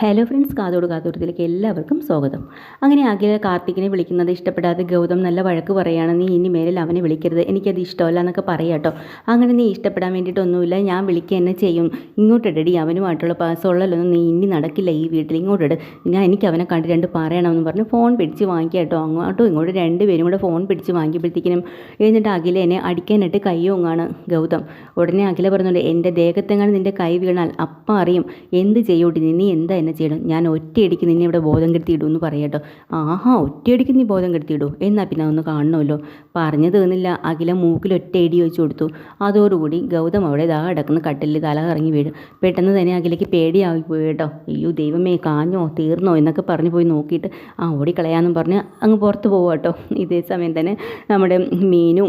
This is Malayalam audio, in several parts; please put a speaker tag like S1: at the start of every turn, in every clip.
S1: ഹലോ ഫ്രണ്ട്സ് കാതോട് കാതോടത്തിലേക്ക് എല്ലാവർക്കും സ്വാഗതം. അങ്ങനെ അഖില കാർത്തികിനെ വിളിക്കുന്നത് ഇഷ്ടപ്പെടാതെ ഗൗതം നല്ല വഴക്ക് പറയുകയാണ് നീ ഇനി മേലിൽ അവനെ വിളിക്കരുത്. എനിക്കത് ഇഷ്ടമല്ല എന്നൊക്കെ പറയാട്ടോ അങ്ങനെ നീ ഇഷ്ടപ്പെടാൻ വേണ്ടിയിട്ടൊന്നുമില്ല ഞാൻ വിളിക്കുക തന്നെ ചെയ്യും. ഇങ്ങോട്ടിടടി അവനുമായിട്ടുള്ള സൊള്ളലൊന്നും നീ ഇനി നടക്കില്ല. ഈ വീട്ടിൽ ഇങ്ങോട്ടിട്. ഞാൻ എനിക്ക് അവനെ കണ്ട് രണ്ട് പറയണമെന്ന് പറഞ്ഞ് ഫോൺ പിടിച്ച് വാങ്ങിക്കുക കേട്ടോ അങ്ങോട്ടും ഇങ്ങോട്ടും രണ്ടുപേരും കൂടെ ഫോൺ പിടിച്ച് വാങ്ങിയപ്പോഴത്തേക്കിനും എന്നിട്ട് അഖിലേനെ അടിക്കാനായിട്ട് കയ്യോങ്ങാണ് ഗൗതം. ഉടനെ അഖില പറഞ്ഞുകൊണ്ട് എന്റെ ദേഹത്തെങ്ങാനും നിന്റെ കൈ വീണാൽ അപ്പം അറിയും. എന്ത് ചെയ്യൂട്ടി നീ? എന്താ എന്നെ ചെയ്യണം. ഞാൻ ഒറ്റയടിക്ക് നിന്നെ ഇവിടെ ബോധം കെടുത്തിയിടും എന്ന് പറയട്ടോ ആഹാ ഒറ്റയടിക്ക് നീ ബോധം കെടുത്തിയിടൂ എന്നാൽ പിന്നെ അതൊന്ന് കാണണമല്ലോ. പറഞ്ഞു തീർന്നില്ല അഖില മൂക്കിൽ ഒറ്റയടി വെച്ച് കൊടുത്തു. അതോടുകൂടി ഗൗതം അവിടെ ഇതാ കിടക്കുന്ന. കട്ടിൽ തല കറങ്ങി വീഴും. പെട്ടെന്ന് തന്നെ അഖിലേക്ക് പേടിയായി കേട്ടോ. അയ്യോ ദൈവമേ കാഞ്ഞോ തീർന്നോ എന്നൊക്കെ പറഞ്ഞു പോയി നോക്കിയിട്ട് ആ ഓടിക്കളയാന്നും പറഞ്ഞ് അങ്ങ് പുറത്ത് പോകും കേട്ടോ. ഇതേ സമയം തന്നെ നമ്മുടെ മീനു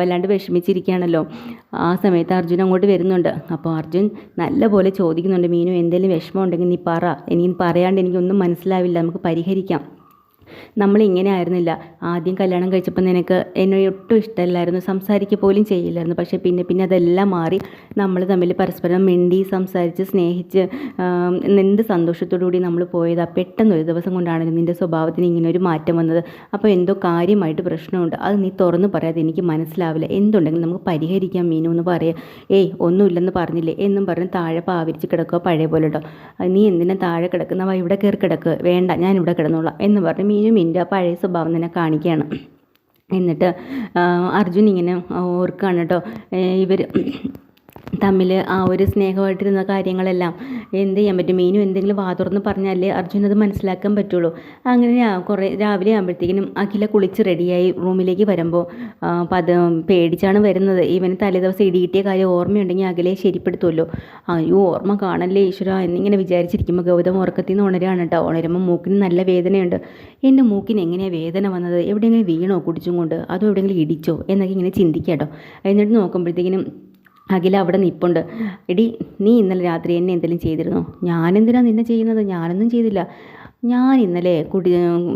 S1: വല്ലാണ്ട് വിഷമിച്ചിരിക്കുകയാണല്ലോ. ആ സമയത്ത് അർജുൻ അങ്ങോട്ട് വരുന്നുണ്ട്. അപ്പോൾ അർജുൻ നല്ലപോലെ ചോദിക്കുന്നുണ്ട്. മീനു എന്തെങ്കിലും വിഷമം ഉണ്ടെങ്കിൽ നീ പറ. എനിക്ക് പറയാണ്ട് എനിക്കൊന്നും മനസ്സിലാവില്ല. നമുക്ക് പരിഹരിക്കാം. നമ്മളിങ്ങനെ ആയിരുന്നില്ല ആദ്യം കല്യാണം കഴിച്ചപ്പോൾ നിനക്ക് എന്നെ ഒട്ടും ഇഷ്ടമല്ലായിരുന്നു. സംസാരിക്കുക പോലും ചെയ്യില്ലായിരുന്നു. പക്ഷേ പിന്നെ പിന്നെ അതെല്ലാം മാറി. നമ്മൾ തമ്മിൽ പരസ്പരം മിണ്ടി സംസാരിച്ച് സ്നേഹിച്ച് എന്ത് കൂടി നമ്മൾ പോയതാ പെട്ടെന്ന് ഒരു ദിവസം കൊണ്ടാണ് നിന്റെ സ്വഭാവത്തിന് ഇങ്ങനെ ഒരു മാറ്റം വന്നത്. അപ്പോൾ എന്തോ കാര്യമായിട്ട് പ്രശ്നമുണ്ട്. അത് നീ തുറന്ന് പറയാതെ എനിക്ക് മനസ്സിലാവില്ല. എന്തുണ്ടെങ്കിലും നമുക്ക് പരിഹരിക്കാം മീനു എന്ന് പറയാം. ഏയ് ഒന്നുമില്ലെന്ന് പറഞ്ഞില്ലേ? എന്നും പറഞ്ഞ് താഴെ പാവിരിച്ച് കിടക്കുക പഴയ പോലെ കേട്ടോ നീ എന്തിനാ താഴെ കിടക്കുന്നവ ഇവിടെ കയറി കിടക്കുക വേണ്ട ഞാൻ ഇവിടെ കിടന്നോളാം എന്ന് പറഞ്ഞ് മീനും ഇന്റെ പഴയ സ്വഭാവം തന്നെ കാണിക്കുകയാണ്. എന്നിട്ട് അർജുൻ ഇങ്ങനെ ഓർക്കുകയാണ് കേട്ടോ. ഇവർ തമ്മിൽ ആ ഒരു സ്നേഹമായിട്ടിരുന്ന കാര്യങ്ങളെല്ലാം എന്ത് ചെയ്യാൻ പറ്റും? മീനു എന്തെങ്കിലും വാതുറന്ന് പറഞ്ഞാലേ അർജുൻ അത് മനസ്സിലാക്കാൻ പറ്റുള്ളൂ. അങ്ങനെ കുറേ രാവിലെ ആകുമ്പോഴത്തേക്കിനും അഖില കുളിച്ച് റെഡിയായി റൂമിലേക്ക് വരുമ്പോൾ പത് പേടിച്ചാണ് വരുന്നത്. ഇവന് തലേദിവസം ഇടിയിട്ടിയ കാര്യം ഓർമ്മയുണ്ടെങ്കിൽ അഖിലയെ ശരിപ്പെടുത്തുമല്ലോ അയ്യോ ഓർമ്മ കാണല്ലേ ഈശ്വര എന്നിങ്ങനെ വിചാരിച്ചിരിക്കുമ്പോൾ ഗൗതം ഉറക്കത്തിൽ നിന്ന് ഉണരാണ് കേട്ടോ ഉണരുമ്പോൾ മൂക്കിന് നല്ല വേദനയുണ്ട്. എന്റെ മൂക്കിന് എങ്ങനെയാണ് വേദന വന്നത്? എവിടെയെങ്കിലും വീണോ കുടിച്ചും കൊണ്ട്? അതോ എവിടെയെങ്കിലും ഇടിച്ചോ? എന്നൊക്കെ ഇങ്ങനെ ചിന്തിക്കാം കേട്ടോ എന്നിട്ട് നോക്കുമ്പോഴത്തേക്കിനും അഖില അവിടെ നിൽപ്പുണ്ട് എടി നീ ഇന്നലെ രാത്രി എന്നെ എന്തെങ്കിലും ചെയ്തിരുന്നോ? ഞാനെന്തിനാ നിന്നെ ചെയ്യുന്നത്? ഞാനൊന്നും ചെയ്തില്ല. ഞാൻ ഇന്നലെ കുടി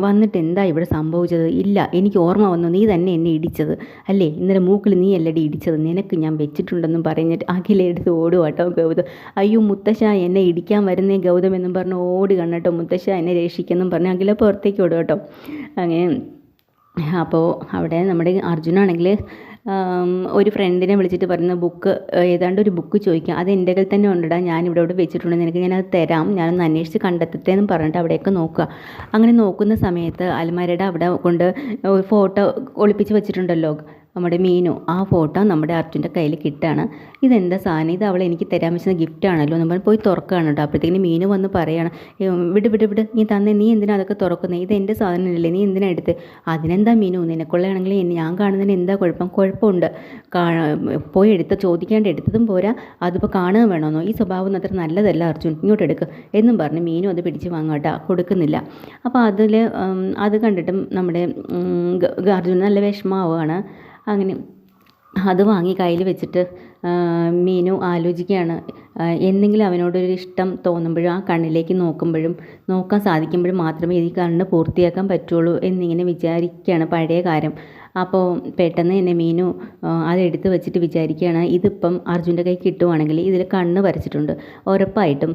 S1: വന്നിട്ട് എന്താ ഇവിടെ സംഭവിച്ചത്? ഇല്ല എനിക്ക് ഓർമ്മ വന്നു. നീ തന്നെ എന്നെ ഇടിച്ചത് അല്ലേ? ഇന്നലെ മൂക്കിൽ നീ അല്ലടി ഇടിച്ചത്. നിനക്ക് ഞാൻ വെച്ചിട്ടുണ്ടെന്നും പറഞ്ഞിട്ട് അഖില എടുത്ത് ഓടുക കേട്ടോ ഗൗതം. അയ്യോ മുത്തശ്ശ എന്നെ ഇടിക്കാൻ വരുന്നേ ഗൗതം എന്നും പറഞ്ഞ് ഓടി കണ്ണട്ടോ മുത്തശ്ശ എന്നെ രക്ഷിക്കെന്നും പറഞ്ഞ് അഖില പുറത്തേക്ക് ഓടുക കേട്ടോ. അങ്ങനെ അപ്പോൾ അവിടെ നമ്മുടെ അർജുനാണെങ്കിൽ ഒരു ഫ്രണ്ടിനെ വിളിച്ചിട്ട് പറയുന്ന ബുക്ക് ഏതാണ്ട് ഒരു ബുക്ക് ചോദിക്കാം. അത് എന്റെ കയ്യിൽ തന്നെ ഉണ്ടടാ ഞാൻ ഇവിടെ വെച്ചിട്ടുണ്ട് നിനക്ക് ഞാനത് തരാം ഞാനൊന്ന് അന്വേഷിച്ച് കണ്ടെത്തട്ടെ എന്ന് പറഞ്ഞിട്ട് അവിടെയൊക്കെ നോക്കുക. അങ്ങനെ നോക്കുന്ന സമയത്ത് അലമാരയുടെ അവിടെ കൊണ്ട് ഫോട്ടോ ഒളിപ്പിച്ച് വെച്ചിട്ടുണ്ടല്ലോ. നമ്മുടെ മീനു ആ ഫോട്ടോ നമ്മുടെ അർജുന്റെ കയ്യിൽ കിട്ടുകയാണ് ഇതെന്താ സാധനം? ഇത് അവൾ എനിക്ക് തരാൻ വെച്ച ഗിഫ്റ്റ് ആണല്ലോ പറഞ്ഞ് പോയി തുറക്കുകയാണ് കേട്ടോ. അപ്പോഴത്തേക്കിന് മീനു വന്ന് പറയാണ് വിട് വിട് വിട്. നീ തന്നെ നീ എന്തിനാ അതൊക്കെ തുറക്കുന്നത് ഇത് എന്റെ സാധനമല്ലേ നീ എന്തിനാ എടുത്ത്? അതിനെന്താ മീനു? നിനക്കുള്ളതാണെങ്കിൽ എന്നെ- ഞാൻ കാണുന്നതിന് എന്താ കുഴപ്പം? കുഴപ്പമുണ്ട്. പോയി എടുത്ത് ചോദിക്കാണ്ട് എടുത്തതും പോരാ. അതിപ്പോൾ കാണുക വേണമെന്നോ ഈ സ്വഭാവം അത്ര നല്ലതല്ല അർജുൻ. ഇങ്ങോട്ട് എടുക്കുക എന്നും പറഞ്ഞ് മീനു അത് പിടിച്ച് വാങ്ങാട്ടോ കൊടുക്കുന്നില്ല. അപ്പോൾ അതിൽ അത് കണ്ടിട്ടും നമ്മുടെ അർജുൻ നല്ല വിഷമാവുകയാണ് അങ്ങനെ അത് വാങ്ങി കയ്യിൽ വെച്ചിട്ട് മീനു ആലോചിക്കുകയാണ്. എന്തെങ്കിലും അവനോടൊരു ഇഷ്ടം തോന്നുമ്പോഴും ആ കണ്ണിലേക്ക് നോക്കുമ്പോഴും നോക്കാൻ സാധിക്കുമ്പോഴും മാത്രമേ ഈ കണ്ണ് പൂർത്തിയാക്കാൻ പറ്റുള്ളൂ എന്നിങ്ങനെ വിചാരിക്കുകയാണ് പഴയ കാര്യം. അപ്പോൾ പെട്ടെന്ന് തന്നെ മീനു അതെടുത്ത് വെച്ചിട്ട് വിചാരിക്കുകയാണ് ഇതിപ്പം അർജുന്റെ കൈ കിട്ടുവാണെങ്കിൽ ഇതിൽ കണ്ണ് വരച്ചിട്ടുണ്ട്. ഉറപ്പായിട്ടും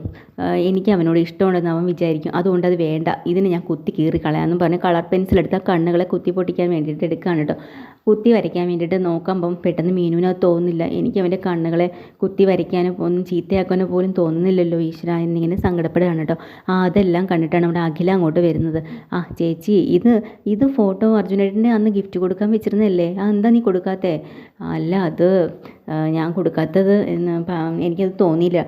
S1: എനിക്ക് അവനോട് ഇഷ്ടമുണ്ടെന്ന് അവൻ വിചാരിക്കും. അതുകൊണ്ട് അത് വേണ്ട. ഇതിന് ഞാൻ കുത്തി കീറി കളയാമെന്ന് പറഞ്ഞ് കളർ പെൻസിൽ ആ കണ്ണുകളെ കുത്തി പൊട്ടിക്കാൻ വേണ്ടിയിട്ട് എടുക്കുകയാണ് കേട്ടോ. കുത്തി വരയ്ക്കാൻ വേണ്ടിയിട്ട് നോക്കുമ്പം പെട്ടെന്ന് മീനുവിന് അത് തോന്നുന്നില്ല. എനിക്ക് അവന്റെ കണ്ണുകളെ കുത്തി വരയ്ക്കാനോ ഒന്നും ചീത്തയാക്കാനോ പോലും തോന്നുന്നില്ലല്ലോ ഈശ്വര എന്നിങ്ങനെ സങ്കടപ്പെടുകയാണ് കേട്ടോ. ആ അതെല്ലാം കണ്ടിട്ടാണ് നമ്മുടെ അഖില അങ്ങോട്ട് വരുന്നത്. ആ ചേച്ചി ഇത് ഇത് ഫോട്ടോ അർജുനേട്ടന്റെ അന്ന് ഗിഫ്റ്റ് കൊടുക്കാൻ വെച്ചിരുന്നല്ലേ ആ എന്താ നീ കൊടുക്കാത്തേ? അല്ല അത് ഞാൻ കൊടുക്കാത്തത് എന്ന് എനിക്കത് തോന്നിയില്ല.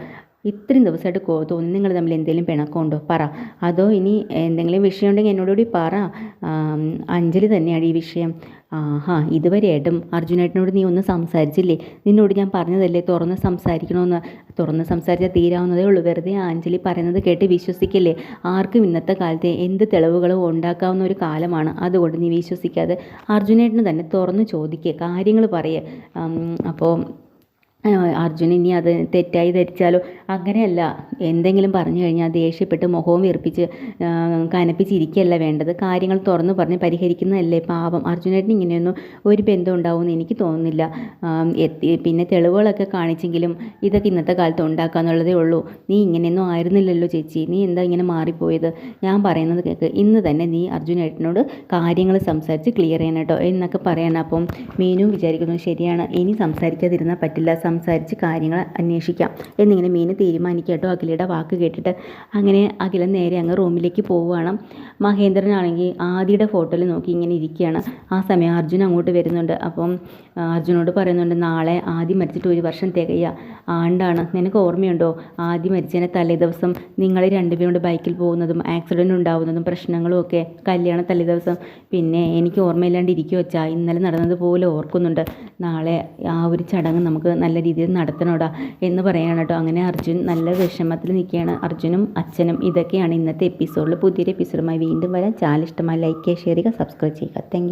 S1: ഇത്രയും ദിവസമായിട്ട് തോന്നി നിങ്ങൾ തമ്മിൽ എന്തെങ്കിലും പിണക്കമുണ്ടോ പറ. അതോ ഇനി എന്തെങ്കിലും വിഷയം ഉണ്ടെങ്കിൽ എന്നോടുകൂടി പറ. അഞ്ജലി തന്നെയാണ് ഈ വിഷയം. ആഹാ ഇതുവരെയായിട്ടും അർജുനേട്ടനോട് നീ ഒന്നും സംസാരിച്ചില്ലേ? നിന്നോട് ഞാൻ പറഞ്ഞതല്ലേ തുറന്ന് സംസാരിക്കണമെന്ന് തുറന്ന് സംസാരിച്ചാൽ തീരാവുന്നതേ ഉള്ളൂ. വെറുതെ ആഞ്ജലി പറയുന്നത് കേട്ട് വിശ്വസിക്കില്ലേ? ആർക്കും ഇന്നത്തെ കാലത്ത് എന്ത് തെളിവുകളും ഉണ്ടാക്കാവുന്ന ഒരു കാലമാണ്. അതുകൊണ്ട് നീ വിശ്വസിക്കാതെ അർജുനേട്ടന് തന്നെ തുറന്ന് ചോദിക്കുക കാര്യങ്ങൾ പറയുക അപ്പോൾ അർജുൻ ഇനി അത് തെറ്റായി ധരിച്ചാലോ? അങ്ങനെയല്ല. എന്തെങ്കിലും പറഞ്ഞു കഴിഞ്ഞാൽ ദേഷ്യപ്പെട്ട് മുഖവും വീർപ്പിച്ച് കനപ്പിച്ചിരിക്കുകയല്ല വേണ്ടത്. കാര്യങ്ങൾ തുറന്നു പറഞ്ഞ് പരിഹരിക്കുന്നതല്ലേ പാവം അർജുനേട്ടന് ഇങ്ങനെയൊന്നും ഒരു ബന്ധം ഉണ്ടാവുമെന്ന് എനിക്ക് തോന്നുന്നില്ല. എത്തി പിന്നെ തെളിവുകളൊക്കെ കാണിച്ചെങ്കിലും ഇതൊക്കെ ഇന്നത്തെ കാലത്ത് ഉണ്ടാക്കാന്നുള്ളതേ ഉള്ളൂ. നീ ഇങ്ങനെയൊന്നും ആയിരുന്നില്ലല്ലോ ചേച്ചി. നീ എന്താ ഇങ്ങനെ മാറിപ്പോയത്? ഞാൻ പറയുന്നത് കേൾക്ക് ഇന്ന് തന്നെ നീ അർജുനേട്ടനോട് കാര്യങ്ങൾ സംസാരിച്ച് ക്ലിയർ ചെയ്യണം കേട്ടോ എന്നൊക്കെ പറയണം. അപ്പം മീനു വിചാരിക്കുന്നു ശരിയാണ്. ഇനി സംസാരിക്കാതിരുന്നാൽ പറ്റില്ല. സംസാരിച്ച് കാര്യങ്ങൾ അന്വേഷിക്കാം. എന്നിങ്ങനെ മീന തീരുമാനിക്കട്ടോ കേട്ടോ. അഖിലയുടെ വാക്ക് കേട്ടിട്ട് അങ്ങനെ അഖില നേരെ അങ്ങ് റൂമിലേക്ക് പോവുകയാണ്. മഹേന്ദ്രനാണെങ്കിൽ ആദിയുടെ ഫോട്ടോയിൽ നോക്കി ഇങ്ങനെ ഇരിക്കുകയാണ്. ആ സമയം അർജുൻ അങ്ങോട്ട് വരുന്നുണ്ട്. അപ്പം അർജുനോട് പറയുന്നുണ്ട് നാളെ ആദ്യം മരിച്ചിട്ട് ഒരു വർഷം തികയുക ആണ്ടാണ്. നിനക്ക് ഓർമ്മയുണ്ടോ? ആദ്യം മരിച്ചതിനെ തലേ ദിവസം നിങ്ങൾ രണ്ടുപേരും ബൈക്കിൽ പോകുന്നതും ആക്സിഡന്റ് ഉണ്ടാവുന്നതും പ്രശ്നങ്ങളും ഒക്കെ കല്യാണ തലേ ദിവസം. പിന്നെ എനിക്ക് ഓർമ്മയില്ലാണ്ട് ഇരിക്കുക വെച്ചാൽ ഇന്നലെ നടന്നതുപോലെ ഓർക്കുന്നുണ്ട്. നാളെ ആ ഒരു ചടങ്ങ് നമുക്ക് നല്ല രീതിയിൽ നടത്തണോടാ എന്ന് പറയുകയാണ് കേട്ടോ. അങ്ങനെ അർജുൻ നല്ല വിഷമത്തിൽ നിൽക്കുകയാണ്. അർജുനും അച്ഛനും ഇതൊക്കെയാണ് ഇന്നത്തെ എപ്പിസോഡിൽ പുതിയൊരു എപ്പിസോഡുമായി വീണ്ടും വരാൻ ചാനൽ ഇഷ്ടമായി ലൈക്ക് ചെയ്യുക ഷെയർ ചെയ്യുക. സബ്സ്ക്രൈബ് ചെയ്യുക താങ്ക്